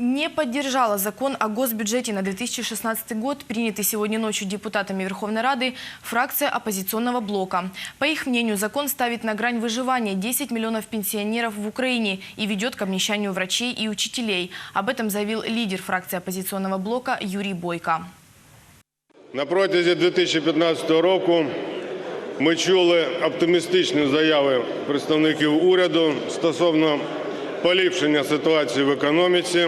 не поддержала закон о госбюджете на 2016 год, принятый сегодня ночью депутатами Верховной Рады, фракция оппозиционного блока. По их мнению, закон ставит на грань выживания 10 миллионов пенсионеров в Украине и ведет к обнищанию врачей и учителей. Об этом заявил лидер фракции оппозиционного блока Юрий Бойко. На протязі 2015 року ми чули оптимістичні заяви представників уряду стосовно поліпшення ситуації в економіці,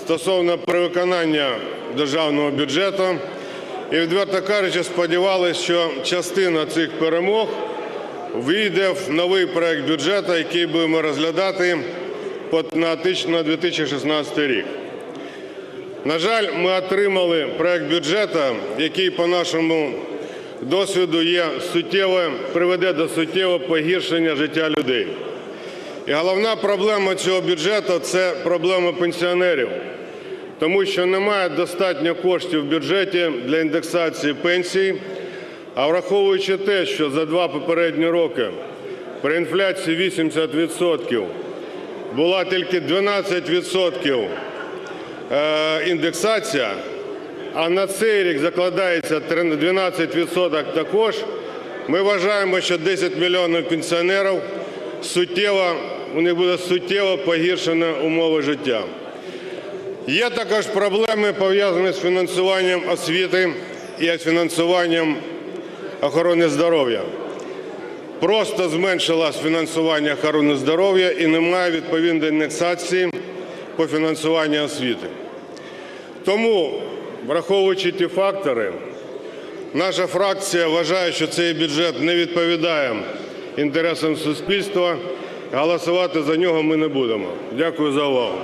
стосовно перевиконання державного бюджету. І, відверто кажучи, сподівалися, що частина цих перемог вийде в новий проект бюджету, який будемо розглядати на 2016 рік. На жаль, ми отримали проект бюджету, який, по нашому досвіду, є суттєво, приведе до суттєвого погіршення життя людей. І головна проблема цього бюджету це проблема пенсіонерів, тому що немає достатньо коштів в бюджеті для індексації пенсій. А враховуючи те, що за два попередні роки при інфляції 80% була тільки 12% е, індексація, а на цей рік закладається 12% також, ми вважаємо, що 10 мільйонів пенсіонерів суттєво, у них буде суттєво погіршені умови життя. Є також проблеми пов'язані з фінансуванням освіти і з фінансуванням охорони здоров'я. Просто зменшилось фінансування охорони здоров'я і немає відповідної індексації по фінансуванню освіти. Тому, враховуючи ті фактори, наша фракція вважає, що цей бюджет не відповідає інтересам суспільства. Голосувати за нього ми не будемо. Дякую за увагу.